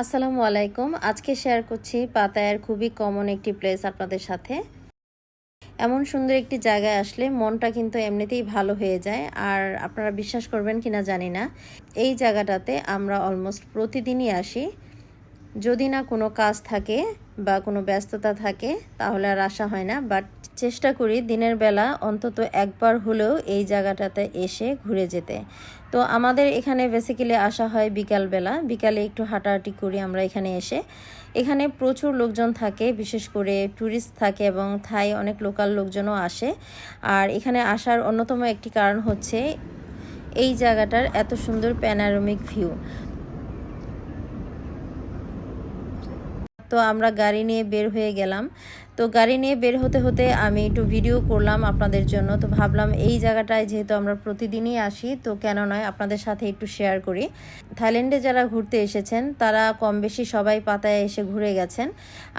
আসসালামু আলাইকুম। আজকে শেয়ার করছি পাতায়ার খুবই কমন একটি প্লেস আপনাদের সাথে। এমন সুন্দর একটি জায়গায় আসলে মনটা কিন্তু এমনিতেই ভালো হয়ে যায়। আর আপনারা বিশ্বাস করবেন কিনা জানি না, এই জায়গাটাতে আমরা অলমোস্ট প্রতিদিনই আসি। যদি না কোনো কাজ থাকে বা কোনো ব্যস্ততা থাকে, তাহলে আর আসা হয় না। বাট চেষ্টা করি দিনের বেলা অন্তত একবার হলেও এই জায়গাটাতে এসে ঘুরে যেতে। তো আমাদের এখানে বেসিক্যালি আসা হয় বিকালবেলা। বিকালে একটু হাঁটাহাঁটি করি আমরা এখানে এসে। এখানে প্রচুর লোকজন থাকে, বিশেষ করে ট্যুরিস্ট থাকে এবং থাই অনেক লোকাল লোকজনও আসে। আর এখানে আসার অন্যতম একটি কারণ হচ্ছে এই জায়গাটার এত সুন্দর প্যানারোমিক ভিউ তো আমরা গাড়ি নিয়ে বের হয়ে গেলাম। তো গাড়ি নিয়ে বের হতে হতে আমি একটু ভিডিও করলাম আপনাদের জন্য। তো ভাবলাম এই জায়গাটায় যেহেতু আমরা প্রতিদিনই আসি, তো কেন নয় আপনাদের সাথে একটু শেয়ার করি। থাইল্যান্ডে যারা ঘুরতে এসেছেন, তারা কম বেশি সবাই পাতায় এসে ঘুরে গেছেন।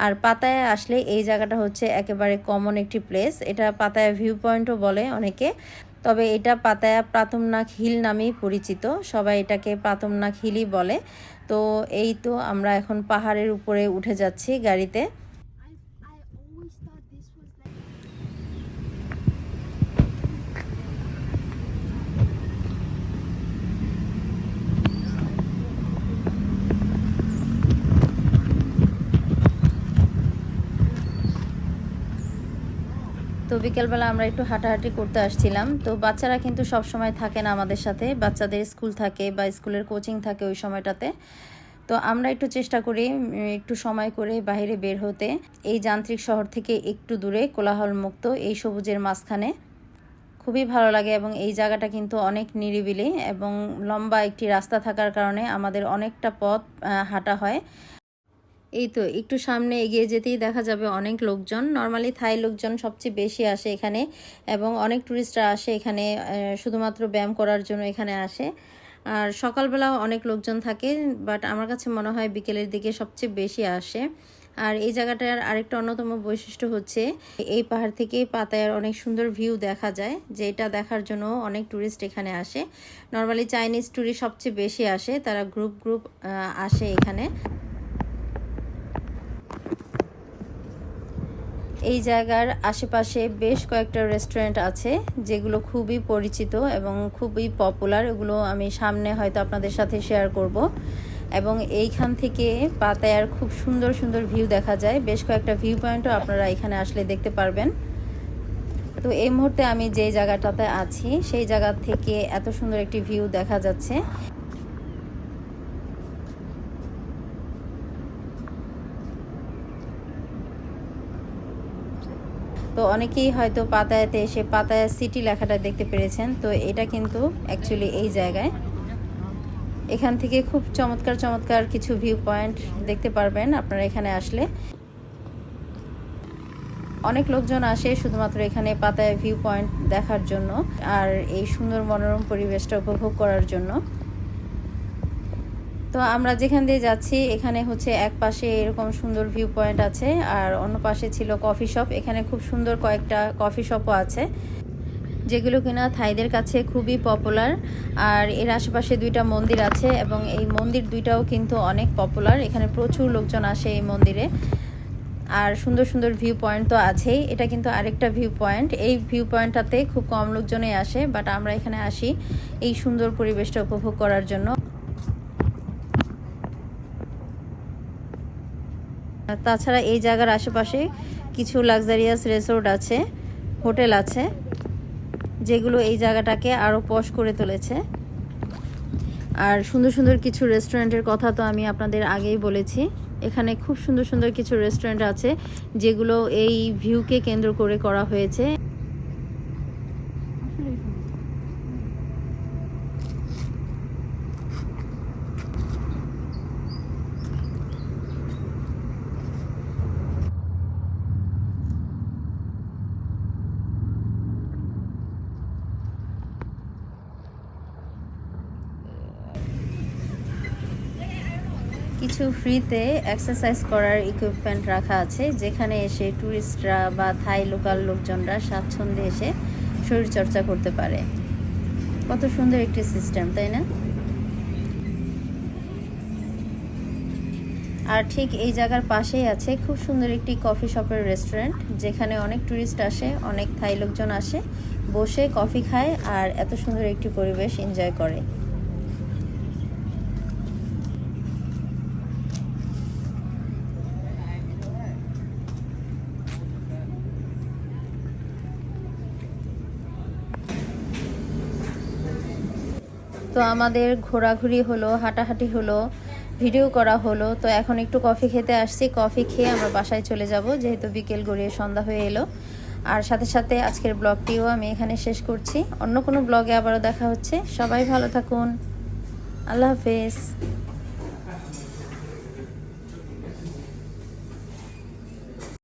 আর পাতায় আসলে এই জায়গাটা হচ্ছে একেবারে কমন একটি প্লেস এটা পাতায় ভিউ পয়েন্টও বলে অনেকে। তবে এটা পাতায়া প্রাথমনাক হিল নামেই পরিচিত। সবাই এটাকে প্রাথমনাক হিলই বলে। তো এই তো আমরা এখন পাহাড়ের উপরে উঠে যাচ্ছি গাড়িতে। বিকেলবেলা আমরা একটু হাঁটাহাঁটি করতে আসছিলাম। তো বাচ্চারা কিন্তু সব সময় থাকে না আমাদের সাথে। বাচ্চাদের স্কুল থাকে বা স্কুলের কোচিং থাকে ওই সময়টাতে। তো আমরা একটু চেষ্টা করি একটু সময় করে বাইরে বের হতে। এই যান্ত্রিক শহর থেকে একটু দূরে কোলাহল মুক্ত এই সবুজের মাঝখানে। খুবই ভালো লাগে এবং এই জায়গাটা কিন্তু অনেক নিরিবিলি এবং লম্বা একটি রাস্তা থাকার কারণে আমাদের অনেকটা পথ হাঁটা হয়। এই তো, একটু সামনে এগিয়ে যেতেই দেখা যাবে অনেক লোকজন। নর্মালি থাই লোকজন সবচেয়ে বেশি আসে এখানে এবং অনেক ট্যুরিস্টরা আসে এখানে শুধুমাত্র ব্যায়াম করার জন্য এখানে আসে। আর সকালবেলাও অনেক লোকজন থাকে বাট আমার কাছে মনে হয় বিকেলের দিকে সবচেয়ে বেশি আসে। আর এই জায়গাটার আরেকটা অন্যতম বৈশিষ্ট্য হচ্ছে, এই পাহাড় থেকে পাতায়ার অনেক সুন্দর ভিউ দেখা যায়, যেটা দেখার জন্য অনেক ট্যুরিস্ট এখানে আসে। নর্মালি চাইনিজ ট্যুরিস্ট সবচেয়ে বেশি আসে, তারা গ্রুপ গ্রুপ আসে এখানে। এই জায়গার আশেপাশে বেশ কয়েকটা রেস্টুরেন্ট আছে, যেগুলো খুবই পরিচিত এবং খুবই পপুলার এগুলো আমি সামনে হয়তো আপনাদের সাথে শেয়ার করব। এবং এইখান থেকে পাতায়ার খুব সুন্দর সুন্দর ভিউ দেখা যায়। বেশ কয়েকটা ভিউ পয়েন্টও আপনারা এখানে আসলে দেখতে পারবেন। তো এই মুহূর্তে আমি যে জায়গাটাতে আছি, সেই জায়গা থেকে এত সুন্দর একটি ভিউ দেখা যাচ্ছে। তো অনেকেই হয়তো পাতায়াতে এসে পাতায়া সিটি লেখাটা দেখতে পেরেছেন। তো এটা কিন্তু অ্যাকচুয়ালি এই জায়গায়। এখান থেকে খুব চমৎকার চমৎকার কিছু ভিউ পয়েন্ট দেখতে পারবেন আপনারা এখানে আসলে। অনেক লোকজন আসে শুধুমাত্র এখানে পাতায় ভিউ পয়েন্ট দেখার জন্য আর এই সুন্দর মনোরম পরিবেশটা উপভোগ করার জন্য। তো আমরা যেখান দিয়ে যাচ্ছি, এখানে হচ্ছে এক পাশে এরকম সুন্দর ভিউ পয়েন্ট আছে, আর অন্য পাশে ছিল কফি শপ এখানে খুব সুন্দর কয়েকটা কফি শপও আছে, যেগুলো কিনা থাইদের কাছে খুবই পপুলার আর এর আশেপাশে দুইটা মন্দির আছে, এবং এই মন্দির দুইটাও কিন্তু অনেক পপুলার এখানে প্রচুর লোকজন আসে এই মন্দিরে, আর সুন্দর সুন্দর ভিউ পয়েন্ট তো আছেই। এটা কিন্তু আরেকটা ভিউ পয়েন্ট এই ভিউ পয়েন্টটাতে খুব কম লোকজনই আসে বাট আমরা এখানে আসি এই সুন্দর পরিবেশটা উপভোগ করার জন্য। তাছাড়া এই জায়গার আশেপাশে কিছু লাক্সারিয়াস রিসোর্ট আছে, হোটেল আছে, যেগুলো এই জায়গাটাকে আরও পশ করে তুলেছে। আর সুন্দর সুন্দর কিছু রেস্টুরেন্টের কথা তো আমি আপনাদের আগেই বলেছি। এখানে খুব সুন্দর সুন্দর কিছু রেস্টুরেন্ট আছে, যেগুলো এই ভিউকে কেন্দ্র করে করা হয়েছে। কিছু ফ্রিতে এক্সারসাইজ করার ইকুইপমেন্ট রাখা আছে, যেখানে এসে ট্যুরিস্টরা বা থাই লোকাল লোকজনরা স্বাচ্ছন্দ্যে এসে শরীরচর্চা করতে পারে। কত সুন্দর একটি সিস্টেম তাই না? আর ঠিক এই জায়গার পাশেই আছে খুব সুন্দর একটি কফি শপের রেস্টুরেন্ট যেখানে অনেক ট্যুরিস্ট আসে, অনেক থাই লোকজন আসে, বসে কফি খায় আর এত সুন্দর একটি পরিবেশ এনজয় করে। তো আমাদের ঘোরাঘুরি হলো, হাঁটাহাঁটি হলো, ভিডিও করা হলো। তো এখন একটু কফি খেতে আসছি। কফি খেয়ে আমরা বাসায় চলে যাব, যেহেতু বিকেল গড়িয়ে সন্ধ্যা হয়ে এলো। আর সাথে সাথে আজকের ব্লগটিও আমি এখানে শেষ করছি। অন্য কোনো ব্লগে আবারও দেখা হচ্ছে। সবাই ভালো থাকুন। আল্লাহ হাফেজ।